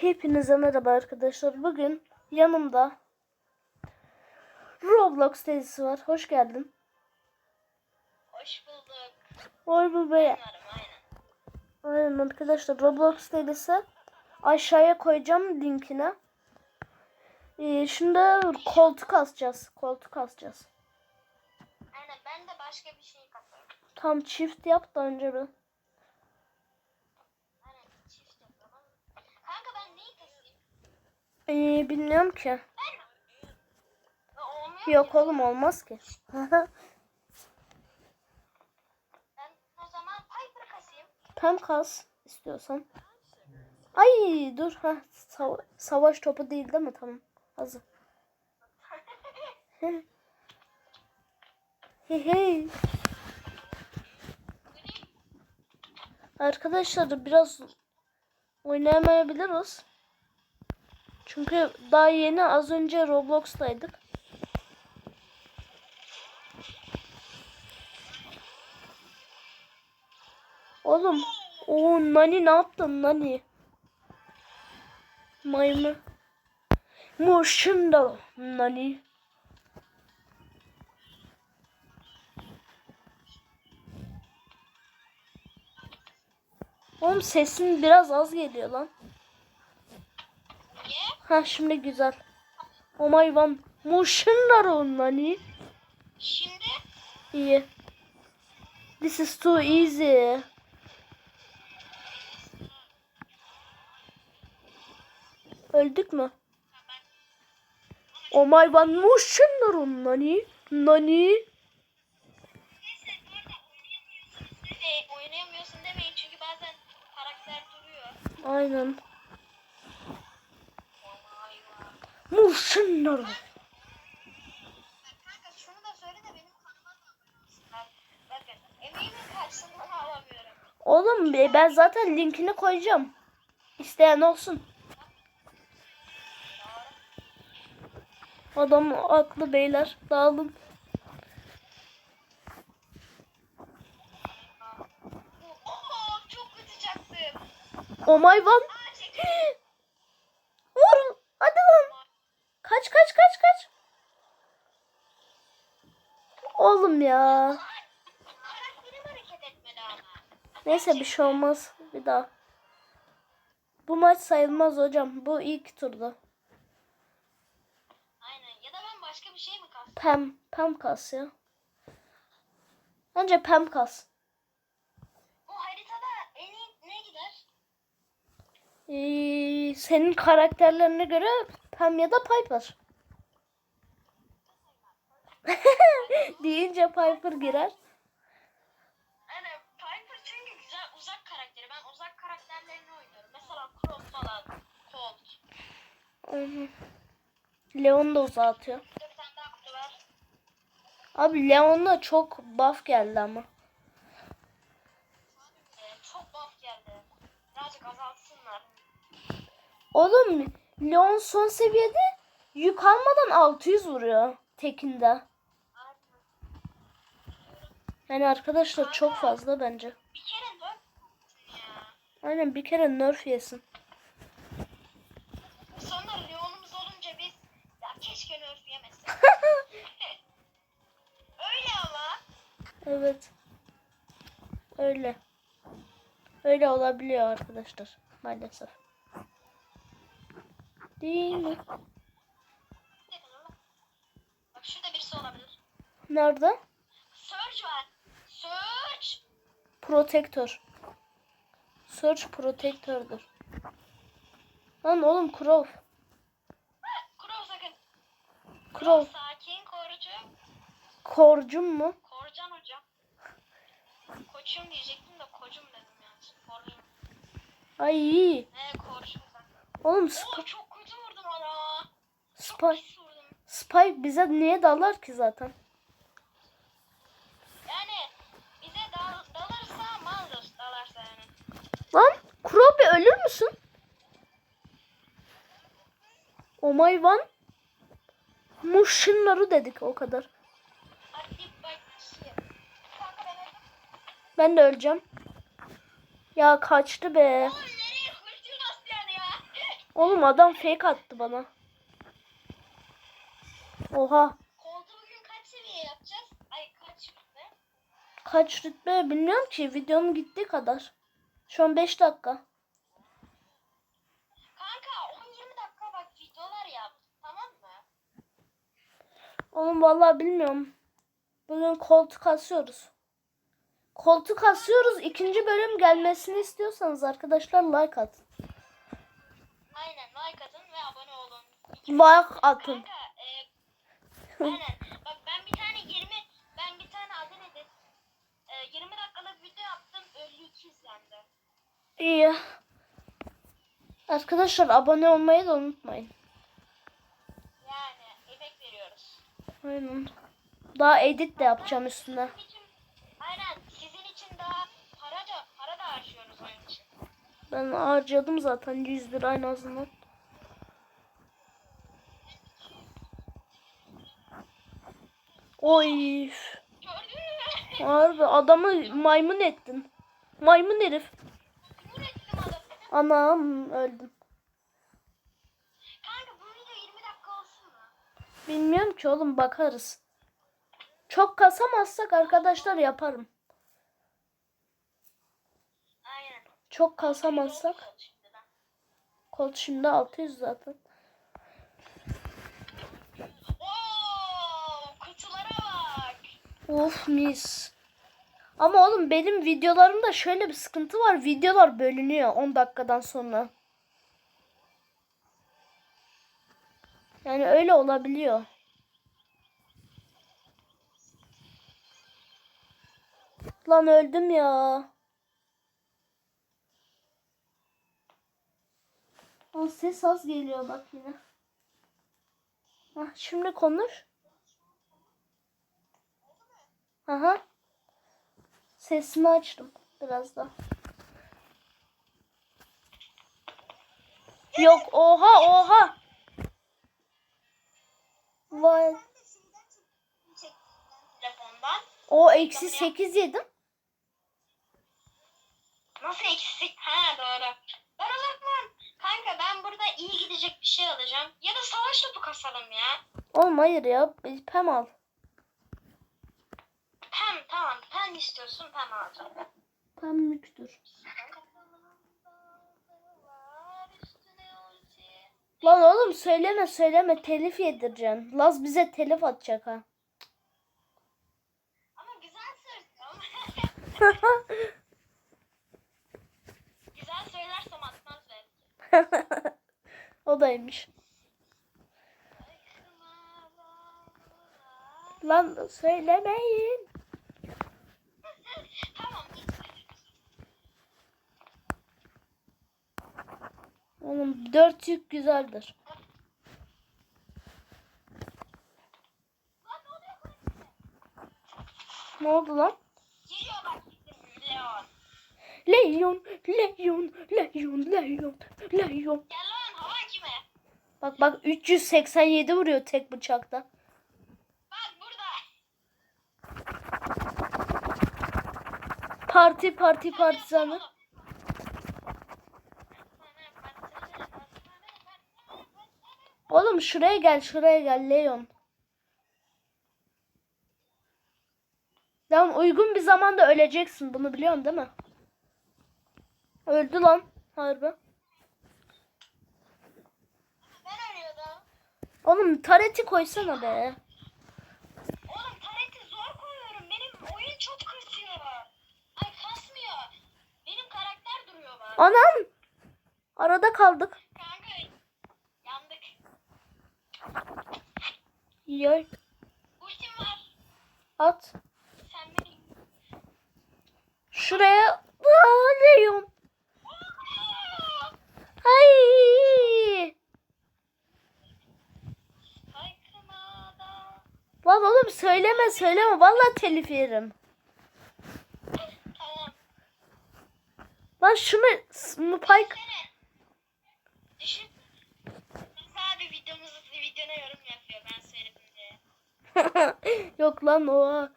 Hepinize merhaba arkadaşlar. Bugün yanımda Roblox dizisi var. Hoş geldin. Hoş bulduk. Oy bu be. Umarım aynen. Aynen arkadaşlar Roblox dizisi aşağıya koyacağım linkine. Ee, şimdi koltuk asacağız. Koltuk asacağız. Aynen ben de başka bir şey katıyorum. Tam çift yap da önce bir. Aynen çift yapıyorum. Kanka ben neyi keseyim? Ee, bilmiyorum ki. Yok oğlum olmaz ki. Tam kas istiyorsan. Ay dur ha sava- savaş topu değil değil mi? Tamam. Hazır. hey hey. Arkadaşlar biraz oynayamayabiliriz. Çünkü daha yeni az önce Roblox'taydık. Oğlum, o Nani ne yaptın Nani? Maymun. Moşunda Nani. Oğlum sesin biraz az geliyor lan. Ha şimdi güzel. Oh my god. Moşunda Nani. Şimdi İyi. This is too easy. Öldük mü? Oh my god. Nani. Nani. çünkü bazen karakter duruyor. Aynen. Vay vay. Moşunda. Kanka şunu da söyle de benim kanalıma da abone olsunlar. Bakın emeğimin karşılığını alamıyorum. Oğlum be- ben zaten linkini koyacağım. İsteyen olsun. Adam aklı beyler. Dağılın. Oh my god. Aa çekil. Vur. Hadi lan. Kaç kaç kaç kaç. Oğlum ya. Neyse bir şey olmaz. Bir daha. Bu maç sayılmaz hocam. Bu ilk turda. Aynen ya da ben başka bir şey mi kastım? Pem. Pem kas ya. Bence pem kas. Bu haritada en iyi ne gider? Ee, senin karakterlerine göre Pam ya da Piper. Deyince Piper girer. Aynen Piper çünkü güzel uzak karakteri. Ben uzak karakterlerini oynuyorum. Mesela Crow falan. Colt. Leon da uzağa atıyor. Burada bir tane daha kutu var. Abi Leon'da çok buff geldi ama. Ee, çok buff geldi. Birazcık azaltsınlar. Oğlum Leon son seviyede yük almadan 600 vuruyor tekinde. Yani arkadaşlar çok fazla bence. Bir kere. Aynen bir kere nerf yesin. Sonra Leon'umuz olunca biz ya keşke nerf yemesek. Öyle ama. Evet. Öyle. Öyle olabiliyor arkadaşlar. Maalesef. Değil mi? Bak şurada birisi olabilir. Nerede? Surge var. Surge. Protector. Search Protector'dur. Lan oğlum Crow. Crow sakın. Crow. Sakin korucu. Korcum mu? Korcan hocam. Koçum diyecektim de kocum dedim yani. Korcum. Ay iyi. Ne korcum zaten. Oğlum Oo çok Spy. Spy bize niye dalar ki zaten? Yani bize dal, dalırsa maldır dalarsa yani. Lan Crow bir ölür müsün? Oh my one. Muşinları dedik o kadar. Ben de öleceğim. Ya kaçtı be. Oğlum nereye hırcı nasıl yani ya? Oğlum adam fake attı bana. Oha. Koltuğu bugün kaç seviye yapacağız? Ay kaç rütbe? Kaç rütbe bilmiyorum ki. Videonun gittiği kadar. Şu an 5 dakika. Kanka 10-20 dakika bak videolar yap. Tamam mı? Oğlum vallahi bilmiyorum. Bugün koltuk asıyoruz. Koltuk asıyoruz. İkinci bölüm gelmesini istiyorsanız arkadaşlar like atın. Aynen like atın ve abone olun. Like atın. Kanka e, aynen. Bak ben bir tane 20 ben bir tane adı nedir? E, 20 dakikalık video yaptım 52 izlendi. İyi. Arkadaşlar abone olmayı da unutmayın. Yani emek veriyoruz. Aynen. Daha edit de yapacağım üstüne. Sizin için, aynen sizin için daha para da para da harcıyoruz oyun için. Ben harcadım zaten 100 lira en azından. Oy. Harbi adamı maymun ettin. Maymun herif. Anam öldüm. Kanka bu video 20 dakika olsun mu? Bilmiyorum ki oğlum bakarız. Çok kasamazsak arkadaşlar yaparım. Aynen. Çok kasamazsak. Oldu şimdiden. Kol şimdi 600 zaten. Of mis. Ama oğlum benim videolarımda şöyle bir sıkıntı var. Videolar bölünüyor 10 dakikadan sonra. Yani öyle olabiliyor. Lan öldüm ya. O ses az geliyor bak yine. Hah, şimdi konuş. Aha. Sesini açtım biraz da. Yok oha oha. Vay. O eksi 8 yedim. Nasıl eksik? Ha doğru. Ben o kanka ben burada iyi gidecek bir şey alacağım. Ya da savaş topu kasalım ya. Oğlum hayır ya. bir Pem al. Pem tamam. Pem istiyorsun pem alacağım. Pem müktür. Lan oğlum söyleme söyleme telif yedireceksin. Laz bize telif atacak ha. Ama güzel söylüyorum. güzel söylersem atmaz belki. o daymış. Lan söylemeyin. Oğlum dört yük güzeldir. Ne oldu lan? Geliyor bak Leon. Leon, Leon, Leon, Leon, Leon. Gel lan hava kime? Bak bak 387 vuruyor tek bıçakta. Bak burada. Parti parti partizanı. Oğlum şuraya gel şuraya gel Leon. Lan uygun bir zamanda öleceksin bunu biliyorsun değil mi? Öldü lan harbi. Ben arıyordum. Oğlum tareti koysana be. Oğlum tareti zor koyuyorum. Benim oyun çok kasıyor. Ay kasmıyor. Benim karakter duruyor bak. Anam. Arada kaldık. Kanka yandık. Yay. Ultim var. At. Sen beni... Şuraya. Aa, Leon. Aa! Ay. Lan oğlum söyleme söyleme. Vallahi telif yerim. Lan şunu Spike. Düşün. Yok lan o.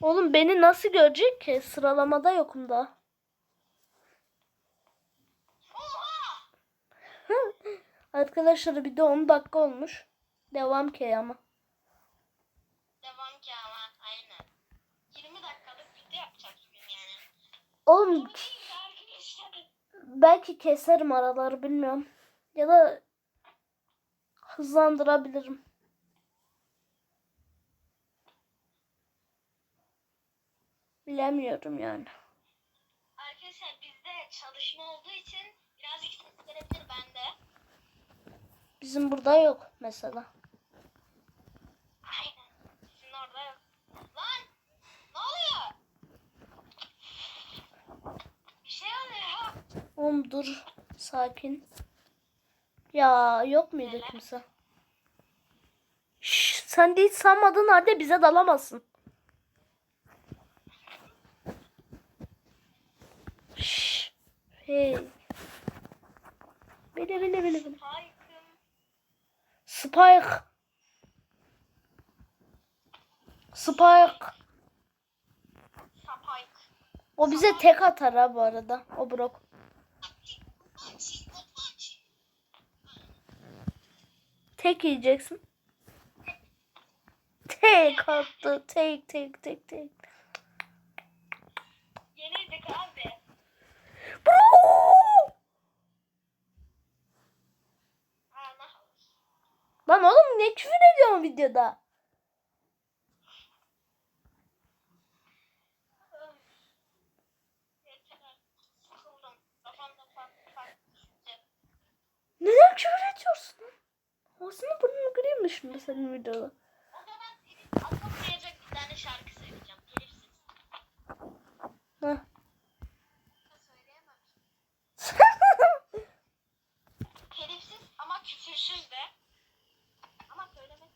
Oğlum beni nasıl görecek ki? Sıralamada yokum da. Oha! Arkadaşlar bir de 10 dakika olmuş. Devam ki ama. Devam ki ama aynen. 20 dakikalık video yapacağız bugün yani. Oğlum belki keserim araları bilmiyorum. Ya da hızlandırabilirim. Bilemiyorum yani. Arkadaşlar bizde çalışma olduğu için birazcık ses gelebilir bende. Bizim burada yok mesela. Aynen. Sizin orada yok. Lan! Ne oluyor? Bir şey oluyor. Oğlum dur. Sakin. Ya yok muydu kimse? Şşş, sen de hiç sanmadığın halde bize dalamazsın. Spike. O bize tek atar ha bu arada. O Brock. Tek yiyeceksin. Tek attı. Tek tek tek tek. Yenildik abi. Lan oğlum ne küfür ediyorsun videoda? Neden küfür ediyorsun? lan? Ağzını burnunu kırayım mı şimdi senin videoda? Atılmayacak bir tane şarkı söyleyeceğim. Heh. Telifsiz ama küfürsüz de. Ama söylemek.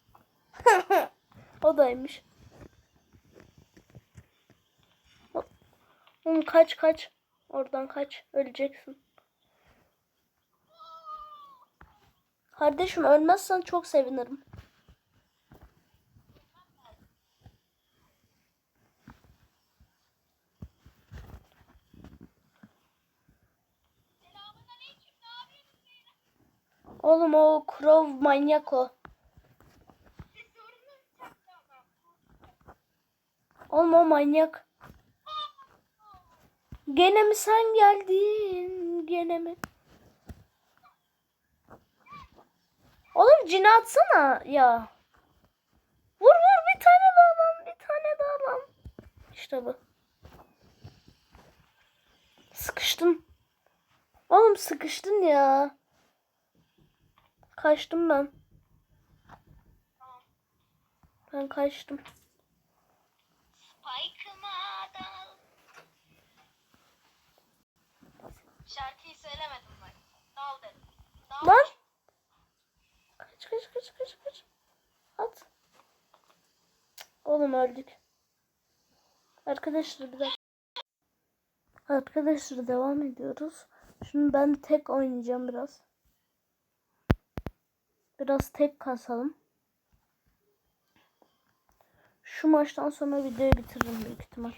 o daymış. Oğlum kaç kaç. Oradan kaç. Öleceksin. Kardeşim ölmezsen çok sevinirim. Oğlum o Crow manyak o. Oğlum o manyak. Gene mi sen geldin? Gene mi? Oğlum cini atsana ya. Vur vur bir tane daha lan. Bir tane daha lan. İşte bu. Sıkıştın. Oğlum sıkıştın ya. Kaçtım ben. Ben kaçtım. Spike'ıma dal. Şarkıyı söylemedim bak. Dal dedim. Dal. Lan. Kaç kaç kaç kaç kaç. At. Oğlum öldük. Arkadaşlar bir dakika. Arkadaşlar devam ediyoruz. Şimdi ben tek oynayacağım biraz. Biraz tek kasalım. Şu maçtan sonra videoyu bitiririm büyük ihtimal.